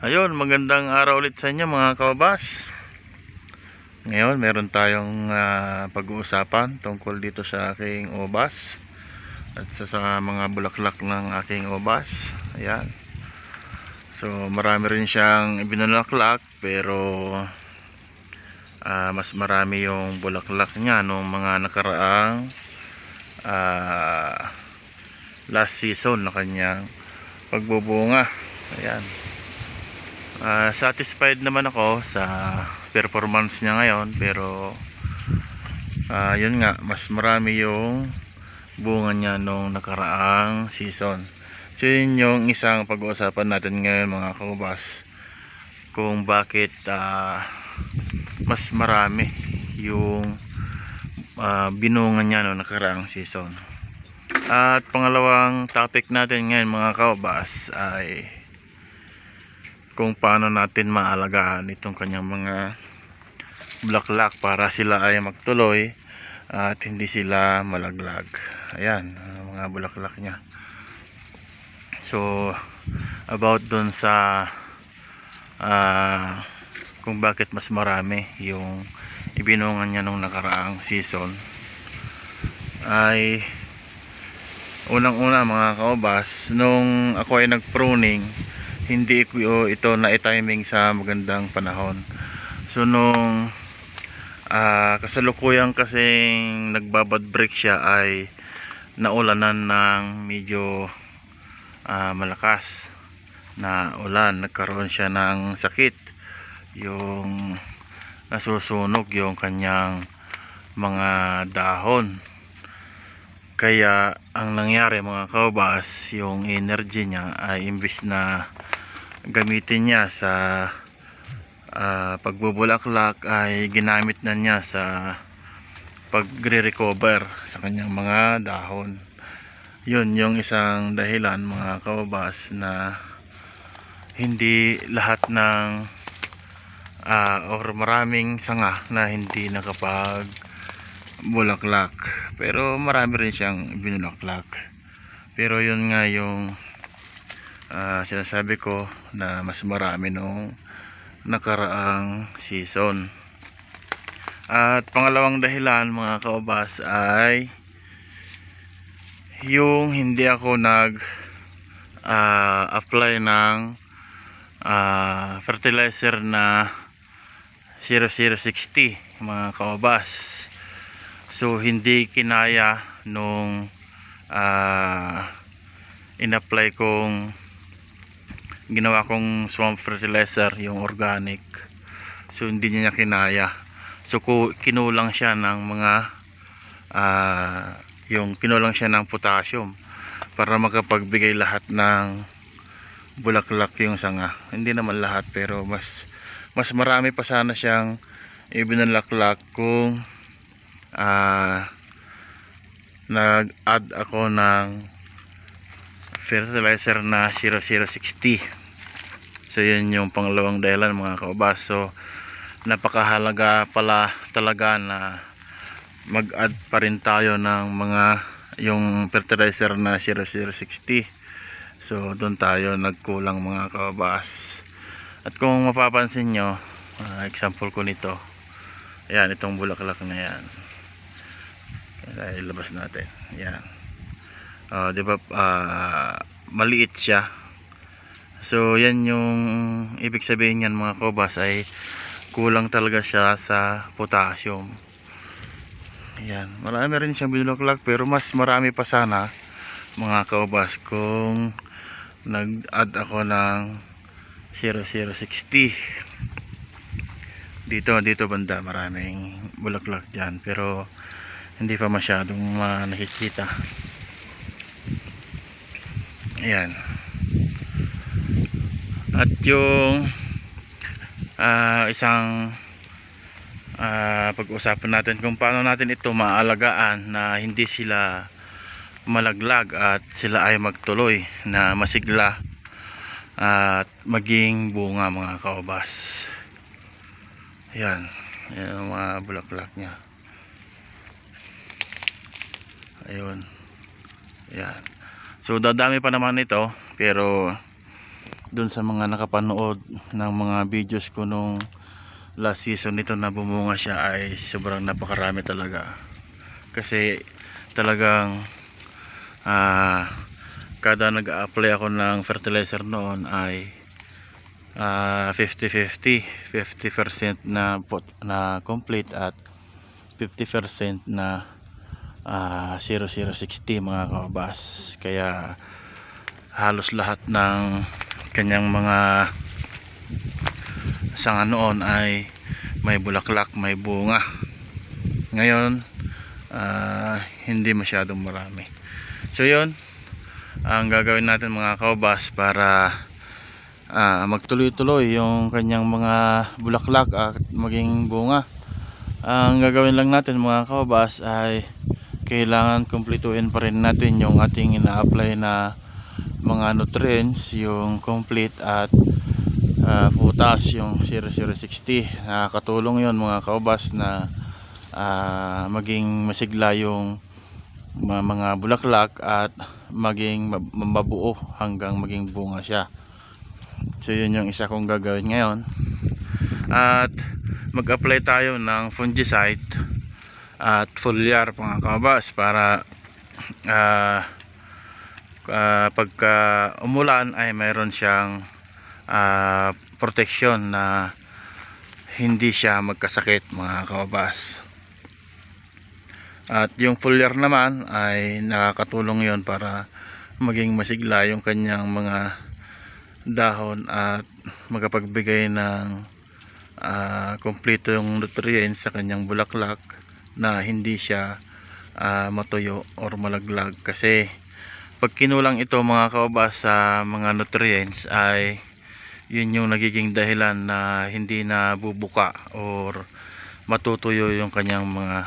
Ayun, magandang araw ulit sa inyo mga kababas. Ngayon, meron tayong ah, pag-uusapan tungkol dito sa aking obas at sa, sa mga bulaklak ng aking obas. Ayan. So, marami rin siyang ibinulaklak pero ah, mas marami yung bulaklak niya nung mga nakaraang ah, last season na kanyang pagbubunga. Ayan. Ah, satisfied naman ako sa performance niya ngayon pero ah, yun nga mas marami yung bunga niya nung nakaraang season. So yun yung isang pag-uusapan natin ngayon mga kaubas kung bakit ah, mas marami yung ah, binunga niya nung nakaraang season. At pangalawang topic natin ngayon mga kaubas ay kung paano natin maalagaan itong kanyang mga bulaklak para sila ay magtuloy at hindi sila malaglag. Ayan ang mga bulaklak niya. So about dun sa ah, kung bakit mas marami yung ibinungan niya nung nakaraang season ay unang una mga kaobas nung ako ay nag pruning hindi ito na timing sa magandang panahon. So nung ah, kasalukuyan kasing nagbabad break siya ay naulanan ng medyo ah, malakas na ulan. Nagkaroon siya ng sakit. Yung nasusunog yung kanyang mga dahon. Kaya ang nangyari mga kaubas yung energy niya ay imbis na gamitin niya sa ah, pagbubulaklak ay ginamit na niya sa pagre-recover sa kanyang mga dahon. Yun yung isang dahilan mga kaubas na hindi lahat ng ah, or maraming sanga na hindi nakapag bulaklak pero marami rin siyang binulaklak. Pero yun nga yung ah, sinasabi ko na mas marami nung nakaraang season. At pangalawang dahilan mga kaobas ay yung hindi ako nag ah, apply ng ah, fertilizer na 0060 mga kaobas. So hindi kinaya nung ah, in-apply kong ginawa kong swamp fertilizer yung organic. So hindi niya kinaya. So kinulang siya ng mga ah, yung kinulang siya ng potassium para makapagbigay lahat ng bulaklak yung sanga. Hindi naman lahat pero mas mas marami pa sana siyang ibinalaklak kung ah nag-add ako ng fertilizer na 0060 so yun yung pangalawang dahilan mga kaubas. So napakahalaga pala talaga na mag-add pa rin tayo ng mga yung fertilizer na 0060 so doon tayo nagkulang mga kaubas. At kung mapapansin nyo ah, example ko nito. Ayan itong bulaklak na yan. Ayan, ilabas natin. Ayan. Ah, di ba ah, maliit siya so yan yung ibig sabihin yan mga kobas ay kulang talaga siya sa potassium. Ayan marami rin siyang binulaklak pero mas marami pa sana mga kaubas kung nag-add ako ng 0060 dito dito banda maraming bulaklak dyan pero hindi pa masyadong ma- nakikita ayan at yung ah, isang ah, pag-usapan natin kung paano natin ito maalagaan na hindi sila malaglag at sila ay magtuloy na masigla at maging bunga mga kaubas yan yan ang mga bulaklak niya. Ayun. Yan so dadami pa naman ito pero dun sa mga nakapanood ng mga videos ko nung last season nito na bumunga siya ay sobrang napakarami talaga. Kasi talagang ah kada nag-apply ako ng fertilizer noon ay ah 50-50 50% na pot, na complete at 50% na ah 0060 mga kabas kaya halos lahat ng kanyang mga sanga noon ay may bulaklak, may bunga. Ngayon ah, hindi masyadong marami. So yun ang gagawin natin mga kaubas para ah, magtuloy-tuloy yung kanyang mga bulaklak at maging bunga. Ang gagawin lang natin mga kaubas ay kailangan kumpletuhin pa rin natin yung ating ina-apply na mga nutrients yung complete at uh, putas yung 0060 nakakatulong yon mga kaubas na ah, maging masigla yung mga, bulaklak at maging mab- mabuo hanggang maging bunga siya. So yun yung isa kong gagawin ngayon. At mag-apply tayo ng fungicide at foliar mga kabas para ah ah, pagka umulan ay mayroon siyang ah, protection na hindi siya magkasakit mga kabas at yung foliar naman ay nakakatulong yon para maging masigla yung kanyang mga dahon at magapagbigay ng kompleto yung nutrients sa kanyang bulaklak na hindi siya ah, matuyo or malaglag. Kasi pag kinulang ito mga kaubas sa mga nutrients ay yun yung nagiging dahilan na hindi na bubuka or matutuyo yung kanyang mga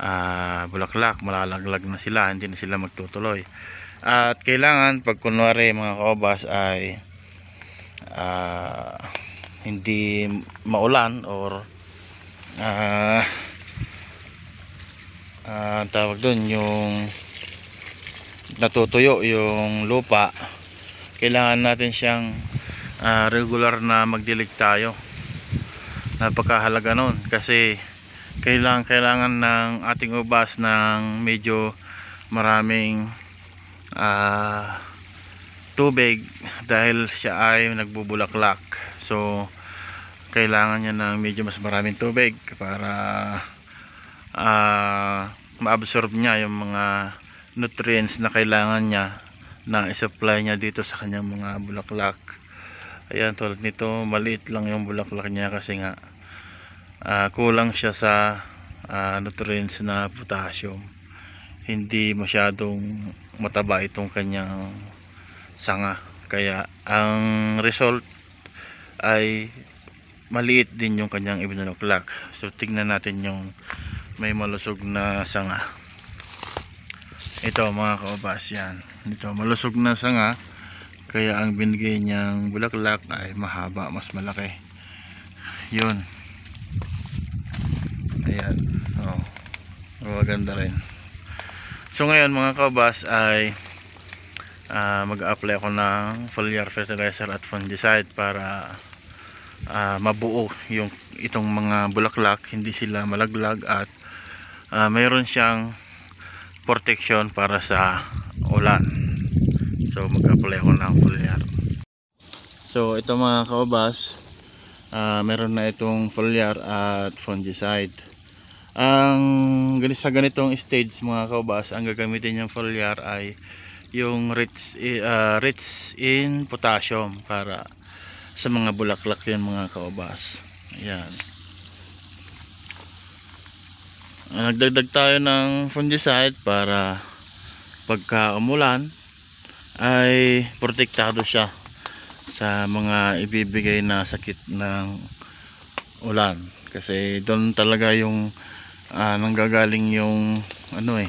ah, bulaklak. Malalaglag na sila hindi na sila magtutuloy. At kailangan pag kunwari mga kaubas ay ah, hindi maulan or ah, ang tawag doon yung natutuyo yung lupa kailangan natin siyang ah, regular na magdilig tayo. Napakahalaga nun kasi kailangan kailangan ng ating ubas ng medyo maraming ah, tubig dahil siya ay nagbubulaklak. So kailangan niya ng medyo mas maraming tubig para ah, ma-absorb niya yung mga nutrients na kailangan niya na i-supply niya dito sa kanyang mga bulaklak. Ayan tulad nito maliit lang yung bulaklak niya kasi nga ah, kulang siya sa ah, nutrients na potassium. Hindi masyadong mataba itong kanyang sanga. Kaya ang result ay maliit din yung kanyang ibinulaklak. So tingnan natin yung may malusog na sanga ito mga kaubas yan. Ito malusog na sanga. Kaya ang binigay niyang bulaklak ay mahaba mas malaki. Yun. Ayan. Oh. Maganda rin. So ngayon mga kaubas ay ah, mag-apply ako ng foliar fertilizer at fungicide para ah, mabuo yung itong mga bulaklak. Hindi sila malaglag at ah, mayroon siyang protection para sa ulan. So mag-apply ako ng foliar. So ito mga kaubas ah, meron na itong foliar at fungicide. Ang sa ganitong stage mga kaubas ang gagamitin ng foliar ay yung rich, ah, rich in potassium para sa mga bulaklak yun mga kaubas ayan nagdagdag tayo ng fungicide para pagka umulan ay protektado siya sa mga ibibigay na sakit ng ulan. Kasi doon talaga yung ah, nanggagaling yung ano eh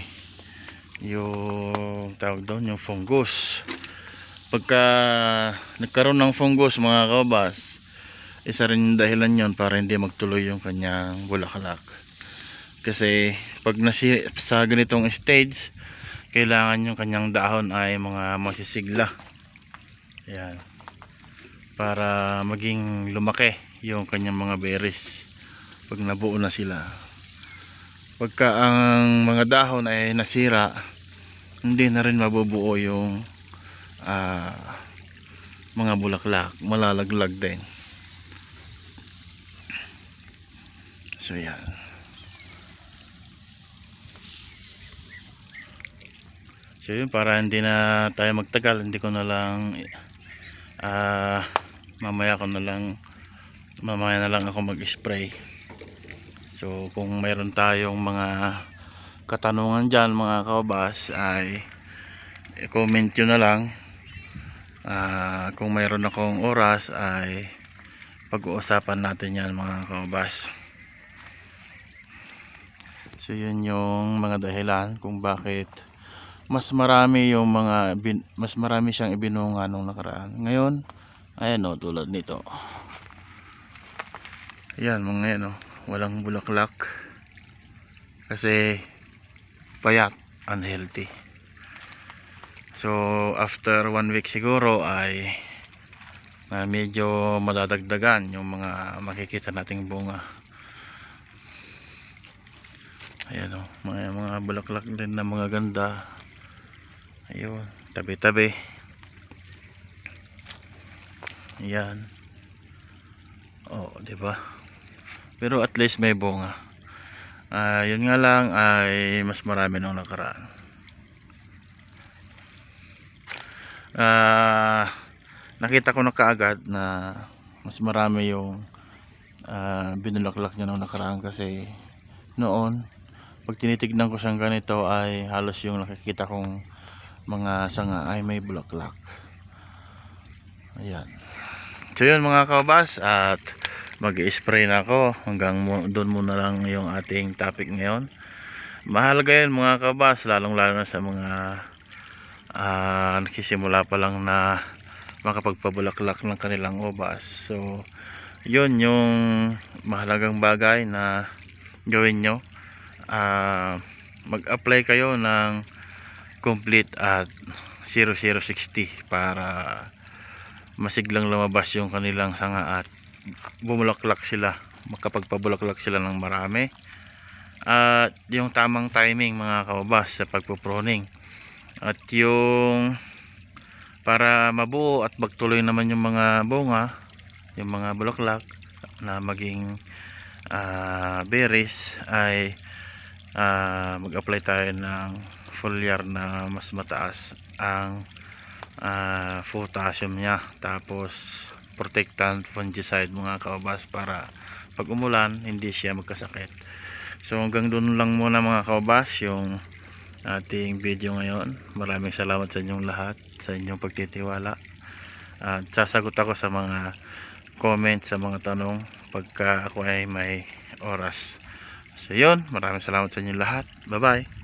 yung tawag doon yung fungus. Pagka nagkaroon ng fungus mga kabas isa rin yung dahilan yon para hindi magtuloy yung kanyang bulaklak kasi pag nasi sa ganitong stage kailangan yung kanyang dahon ay mga masisigla. Ayan. Para maging lumaki yung kanyang mga berries pag nabuo na sila. Pagka ang mga dahon ay nasira hindi na rin mabubuo yung ah, mga bulaklak. Malalaglag din. So yan so yun para hindi na tayo magtagal hindi ko na lang ah mamaya ko na lang mamaya na lang ako mag spray so kung mayroon tayong mga katanungan dyan mga kabas ay i-comment nyo na lang. Ah, kung mayroon akong oras ay pag-uusapan natin yan mga kabas so yun yung mga dahilan kung bakit mas marami yung mga mas marami siyang ibinunga nung nakaraan. Ngayon ayan o tulad nito. Ayan mga yan o walang bulaklak. Kasi payat unhealthy. So after one week siguro ay na medyo madadagdagan yung mga makikita nating bunga. Ayan o mga, mga bulaklak din na mga ganda ayun tabi tabi yan. Oh di ba? Pero at least may bunga. Ah, yun nga lang ay mas marami nung nakaraan. Ah, nakita ko na kaagad na mas marami yung ah, binulaklak niya nung nakaraan kasi noon pag tinitignan ko siyang ganito ay halos yung nakikita kong mga sanga ay may bulaklak. Ayan. So yun mga kabas at mag spray na ako hanggang mu- doon muna lang yung ating topic ngayon. Mahalaga yun mga kabas lalong lalo na sa mga ah, nagsisimula pa lang na makapagpabulaklak ng kanilang obas. So yun yung mahalagang bagay na gawin nyo. Ah, mag-apply kayo ng complete at 0060 para masiglang lumabas yung kanilang sanga at bumulaklak sila makapagpabulaklak sila ng marami. At yung tamang timing mga kababas sa pagpo-pruning. At yung para mabuo at magtuloy naman yung mga bunga yung mga bulaklak na maging ah, berries ay ah, mag-apply tayo ng foliar na mas mataas ang ah, potassium niya. Tapos protectant fungicide mga kaubas para pag umulan hindi siya magkasakit. So hanggang doon lang muna mga kaubas yung ating video ngayon. Maraming salamat sa inyong lahat sa inyong pagtitiwala. At sasagot ako sa mga comment sa mga tanong pagka ako ay may oras. So yun, maraming salamat sa inyo lahat. Bye bye.